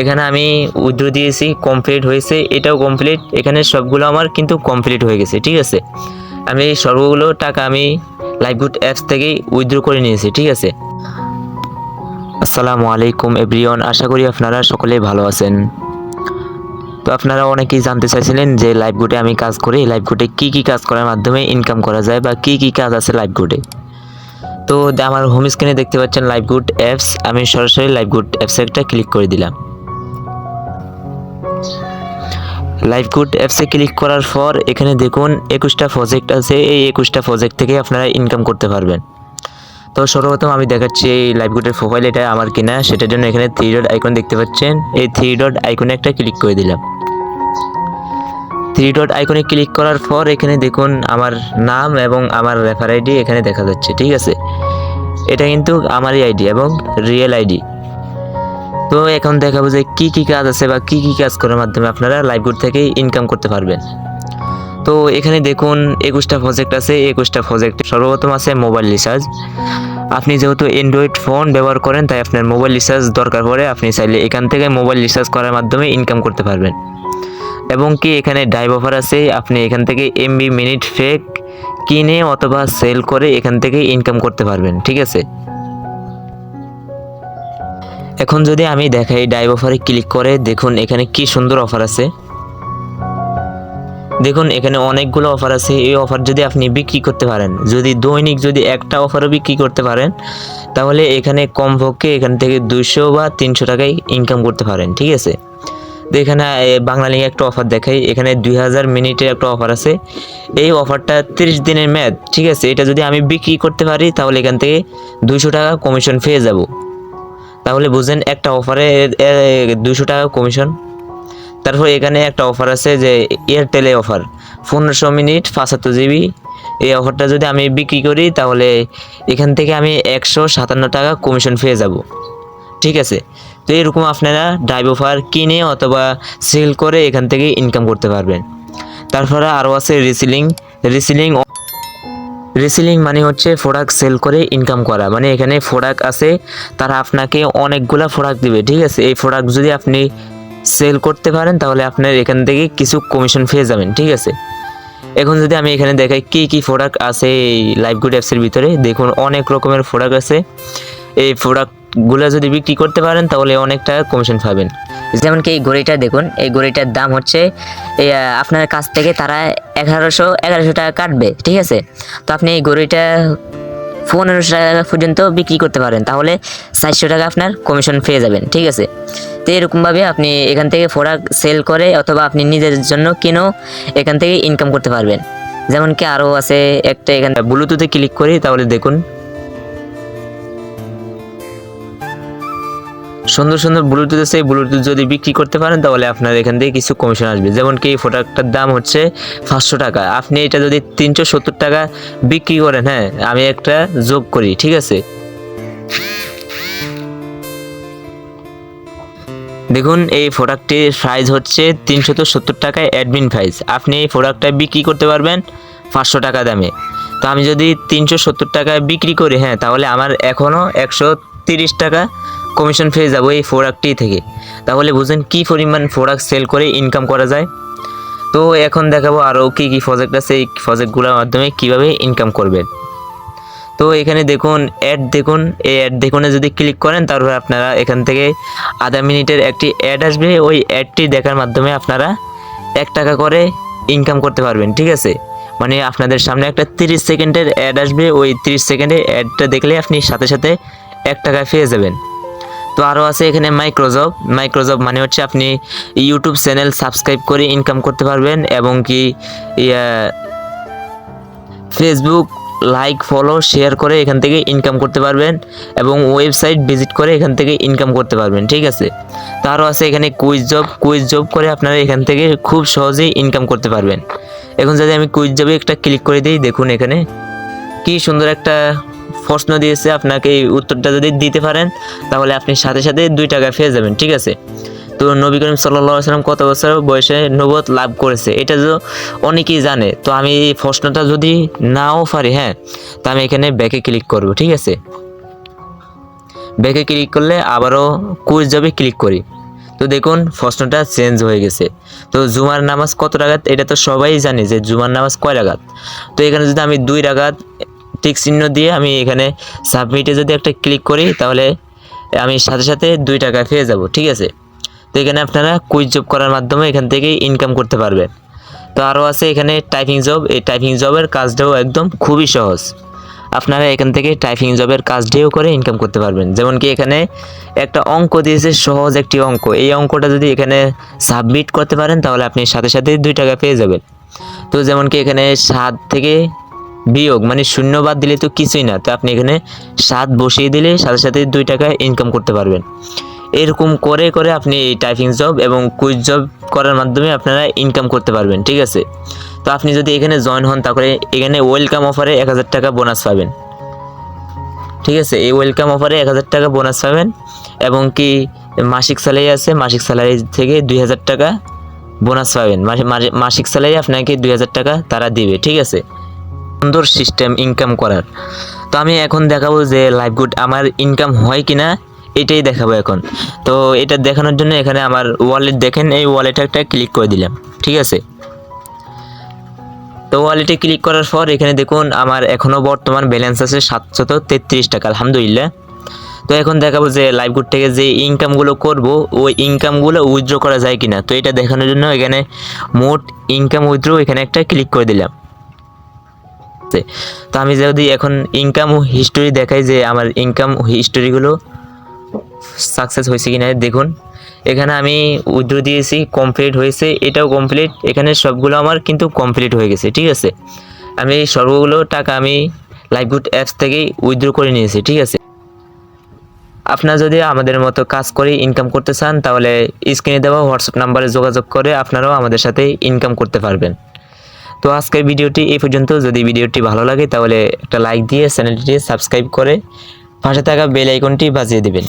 এখানে। আমি উইথড্র দিয়েছি কমপ্লিট হয়েছে, এটাও কমপ্লিট এখানে সবগুলো আমার কিন্তু কমপ্লিট হয়ে গেছে, ঠিক আছে? আমি এই সবগুলো টাকা আমি লাইভগুড অ্যাপস থেকেই উইথড্র করে নিয়েছি, ঠিক আছে? আসসালামু আলাইকুম এভরিওয়ান, আশা করি আপনারা সকলেই ভালো আছেন। তো আপনারা অনেকেই জানতে চাইছিলেন যে লাইভগুডে আমি কাজ করি। লাইভগুডে কি কি কাজ করার মাধ্যমে ইনকাম করা যায় বা কি কি কাজ আছে লাইভগুডে তো আমার হোম স্ক্রিনে দেখতে পাচ্ছেন লাইভগুড অ্যাপস আমি সরাসরি লাইভগুড অ্যাপসে একটা ক্লিক করে দিলাম। লাইভগুড অ্যাপসে ক্লিক করার পর এখানে দেখুন একুশটা প্রজেক্ট আছে, এই একুশটা প্রজেক্ট থেকে আপনারা ইনকাম করতে পারবেন। তো সর্বপ্রথম আমি দেখাচ্ছি এই লাইভগুডের প্রোফাইল এটা আমার কিনা, সেটার জন্য এখানে থ্রি ডট আইকন দেখতে পাচ্ছেন, এই থ্রি ডট আইকনে একটা ক্লিক করে দিলাম। থ্রি ডট আইকনে ক্লিক করার পর এখানে দেখুন আমার নাম এবং আমার রেফার আইডি এখানে দেখা যাচ্ছে, ঠিক আছে? এটা কিন্তু আমারই আইডি এবং রিয়েল আইডি তো এখন দেখাবো যে কী কী কাজ আছে বা কী কী কাজ করার মাধ্যমে আপনারা লাইভগুড থেকে ইনকাম করতে পারবেন। তো এখানে দেখুন, একুশটা প্রজেক্ট আছে, একুশটা প্রজেক্ট সর্বপ্রথম আছে মোবাইল রিচার্জ আপনি যেহেতু অ্যান্ড্রয়েড ফোন ব্যবহার করেন, তাই আপনার মোবাইল রিচার্জ দরকার পড়ে, আপনি চাইলে এখান থেকে মোবাইল রিচার্জ করার মাধ্যমে ইনকাম করতে পারবেন। এবং কি এখানে ড্রাইভ অফার আছে, আপনি এখান থেকে এমবি মিনিট ফেক কিনে অথবা সেল করে এখান থেকে ইনকাম করতে পারবেন, ঠিক আছে? এখন যদি আমি দেখাই ড্রাইভ অফারে ক্লিক করে, দেখুন এখানে কি সুন্দর অফার আছে। দেখুন এখানে অনেকগুলো অফার আছে, এই অফার যদি আপনি বিক্রি করতে পারেন, যদি দৈনিক যদি একটা অফারও বিক্রি করতে পারেন, তাহলে এখানে কমপক্ষে এখান থেকে দুইশো বা তিনশো টাকায় ইনকাম করতে পারেন, ঠিক আছে? তো এখানে এ, বাংলা লিগে একটা অফার দেখাই। এখানে দুই হাজার মিনিটের একটা অফার আছে। এই অফারটা তিরিশ দিনের ম্যাদ ঠিক আছে? এটা যদি আমি বিক্রি করতে পারি তাহলে এখান থেকে দুইশো টাকা কমিশন পেয়ে যাব। তাহলে বুঝেন একটা অফারে দুশো টাকা কমিশন। তারপর এখানে একটা অফার আছে যে এয়ারটেলে অফার। পনেরোশো মিনিট পাঁচাত্তর জিবি। এই অফারটা যদি আমি বিক্রি করি তাহলে এখান থেকে আমি একশো সাতান্ন টাকা কমিশন পেয়ে যাব। ঠিক আছে? তো এরকম আপনারা ড্রাইভ কিনে অথবা সেল করে এখান থেকে ইনকাম করতে পারবেন। তারপরে আরও আছে রিসিলিং রিসিলিং রিসেলিং মানে হচ্ছে প্রোডাক্ট সেল করে ইনকাম করা। মানে এখানে প্রোডাক্ট আছে, তারা আপনাকে অনেকগুলা প্রোডাক্ট দিবে, ঠিক আছে? এই প্রোডাক্ট যদি আপনি সেল করতে পারেন, তাহলে আপনার এখান থেকে কিছু কমিশন পেয়ে যাবেন, ঠিক আছে? এখন যদি আমি এখানে দেখাই কি কি প্রোডাক্ট আছে এই লাইভ গুড অ্যাপসের ভিতরে, দেখুন অনেক রকমের প্রোডাক্ট আছে। এই প্রোডাক্টগুলো যদি বিক্রি করতে পারেন, তাহলে অনেক টাকা কমিশন পাবেন। যেমন কি এই ঘড়িটা দেখুন, এই ঘড়িটার দাম হচ্ছে আপনার কাছ থেকে তারা এগারোশো এগারোশো টাকা কাটবে, ঠিক আছে? তো আপনি এই ঘড়িটা পনেরোশো টাকা পর্যন্ত বিক্রি করতে পারেন, তাহলে চারশো টাকা আপনার কমিশন পেয়ে যাবেন, ঠিক আছে? তো এরকমভাবে আপনি এখান থেকে প্রোডাক্ট সেল করে অথবা আপনি নিজের জন্য কিনেও এখান থেকে ইনকাম করতে পারবেন। যেমন কি আরও আছে একটা এখান ব্লুটুথে ক্লিক করি, তাহলে দেখুন। সুন্দর সুন্দর ব্লুটুথ আছে ব্লুটুথ যদি বিক্রি করতে পারেন, তাহলে আপনার এখান থেকে কিছু কমিশন আসবে। যেমন কি এই প্রোডাক্টটার দাম হচ্ছে পাঁচশো টাকা। আপনি এটা যদি তিনশো সত্তর টাকা বিক্রি করেন হ্যাঁ আমি একটা যোগ করি, ঠিক আছে? দেখুন, এই প্রোডাক্টটির প্রাইস হচ্ছে তিনশত সত্তর টাকায় অ্যাডমিন প্রাইস আপনি এই প্রোডাক্টটা বিক্রি করতে পারবেন পাঁচশো টাকা দামে। তো আমি যদি তিনশো সত্তর টাকায় বিক্রি করি হ্যাঁ তাহলে আমার এখনও একশো তিরিশ টাকা কমিশন পেয়ে যাব এই প্রোডাক্টটি থেকে। তাহলে বুঝেন কি পরিমাণ প্রোডাক্ট সেল করে ইনকাম করা যায়? তো এখন দেখাবো আরও কী কী প্রজেক্ট আছে, এই প্রজেক্টগুলোর মাধ্যমে কীভাবে ইনকাম করবেন। তো এখানে দেখুন অ্যাড দেখুন, এই অ্যাড দেখুনে যদি ক্লিক করেন, তারপর আপনারা এখান থেকে আধা মিনিটের একটি অ্যাড আসবে। ওই অ্যাডটি দেখার মাধ্যমে আপনারা এক টাকা করে ইনকাম করতে পারবেন, ঠিক আছে? মানে আপনাদের সামনে একটা তিরিশ সেকেন্ডের অ্যাড আসবে। ওই তিরিশ সেকেন্ডের অ্যাডটা দেখলে আপনি সাথে সাথে এক টাকা পেয়ে যাবেন। তো আরও আছে এখানে মাইক্রোজব মাইক্রোজব মানে হচ্ছে আপনি ইউটিউব চ্যানেল সাবস্ক্রাইব করে ইনকাম করতে পারবেন এবং কি ফেসবুক লাইক ফলো শেয়ার করে এখান থেকে ইনকাম করতে পারবেন এবং ওয়েবসাইট ভিজিট করে এখান থেকে ইনকাম করতে পারবেন, ঠিক আছে? তারও আছে এখানে কুইজ জব কুইজ জব করে আপনারা এখান থেকে খুব সহজেই ইনকাম করতে পারবেন। এখন যদি আমি কুইজ জবে একটা ক্লিক করে দিই, দেখুন এখানে কি সুন্দর একটা প্রশ্ন দিয়েছে আপনাকে এই উত্তরটা যদি দিতে পারেন, তাহলে আপনি সাথে সাথে দুই টাকা পেয়ে যাবেন, ঠিক আছে? তো নবী করিম সাল্লাহ সাল্লাম কত বছর বয়সে নবত লাভ করেছে? এটা তো অনেকেই জানে। তো আমি এই প্রশ্নটা যদি নাও পারি হ্যাঁ তা আমি এখানে ব্যাকে ক্লিক করব, ঠিক আছে? ব্যাকে ক্লিক করলে আবারও কুইজ জবে ক্লিক করি। তো দেখুন, প্রশ্নটা চেঞ্জ হয়ে গেছে। তো জুমার নামাজ কত রাগাত এটা তো সবাই জানে যে জুমার নামাজ কয় রাগাত তো এখানে যদি আমি দুই রাগাত টিক চিহ্ন দিয়ে আমি এখানে সাবমিটে যদি একটা ক্লিক করি, তাহলে আমি সাথে সাথে দুই টাকা পেয়ে যাব, ঠিক আছে? তো এখানে আপনারা কুইজ জব করার মাধ্যমে এখান থেকে ইনকাম করতে পারবেন। তো আরও আছে এখানে টাইপিং জব এই টাইপিং জবের কাজটাও একদম খুবই সহজ। আপনারা এখান থেকে টাইপিং জবের কাজটিও করে ইনকাম করতে পারবেন। যেমন কি এখানে একটা অঙ্ক দিয়েছে, সহজ একটি অঙ্ক। এই অঙ্কটা যদি এখানে সাবমিট করতে পারেন, তাহলে আপনি সাথে সাথে দুই টাকা পেয়ে যাবেন। তো যেমন কি এখানে সাত থেকে বিয়োগ মানে শূন্য বাদ দিলে তো কিছুই না। তো আপনি এখানে সাত বসিয়ে দিলে সাথে সাথে দুই টাকা ইনকাম করতে পারবেন। এরকম করে করে আপনি এই টাইপিং জব এবং কুইজ জব করার মাধ্যমে আপনারা ইনকাম করতে পারবেন, ঠিক আছে? তো আপনি যদি এখানে জয়েন হন তারপরে এখানে ওয়েলকাম অফারে এক হাজার টাকা বোনাস পাবেন। ঠিক আছে? এই ওয়েলকাম অফারে এক হাজার টাকা বোনাস পাবেন এবং কি মাসিক স্যালারি আছে, মাসিক স্যালারি থেকে দুই হাজার টাকা বোনাস পাবেন। মাসে- মাসে- মাসিক স্যালারি আপনাকে দুই হাজার টাকা তারা দিবে, ঠিক আছে? সুন্দর সিস্টেম ইনকাম করার। তো আমি এখন দেখাবো যে লাইভ গুড আমার ইনকাম হয় কিনা, এটাই দেখাবো এখন। তো এটা দেখানোর জন্য এখানে আমার ওয়ালেট দেখেন, এই ওয়ালেটে একটা ক্লিক করে দিলাম, ঠিক আছে? তো ওয়ালেটে ক্লিক করার পর এখানে দেখুন, আমার এখনও বর্তমান ব্যালেন্স আছে সাতশত তেত্রিশ টাকা, আলহামদুলিল্লাহ। তো এখন দেখাবো যে লাইভ গুড থেকে যে ইনকামগুলো করব, ওই ইনকামগুলো উইথড্র করা যায় কিনা। তো এটা দেখানোর জন্য এখানে মোট ইনকাম উইথড্র এখানে একটা ক্লিক করে দিলাম। তো। আমি যদি এখন ইনকাম হিস্টোরি দেখাই যে আমার ইনকাম হিস্টোরিগুলো সাকসেস হয়েছে কি না দেখুন। এখানে আমি উইথড্র দিয়েছি কমপ্লিট হয়েছে, এটাও কমপ্লিট এখানে সবগুলো আমার কিন্তু কমপ্লিট হয়ে গেছে, ঠিক আছে? আমি এই সবগুলো টাকা আমি লাইভগুড অ্যাপস থেকেই উইথড্র করে নিয়েছি, ঠিক আছে? আপনারা যদি আমাদের মতো কাজ করে ইনকাম করতে চান, তাহলে স্ক্রিনে দেওয়া হোয়াটসঅ্যাপ নাম্বারে যোগাযোগ করে আপনারাও আমাদের সাথে ইনকাম করতে পারবেন। তো আজকের ভিডিওটি এই পর্যন্ত। যদি ভিডিওটি ভালো লাগে, তাহলে একটা লাইক দিয়ে চ্যানেলটি সাবস্ক্রাইব করে পাশে থাকা বেল আইকনটি বাজিয়ে দিবেন।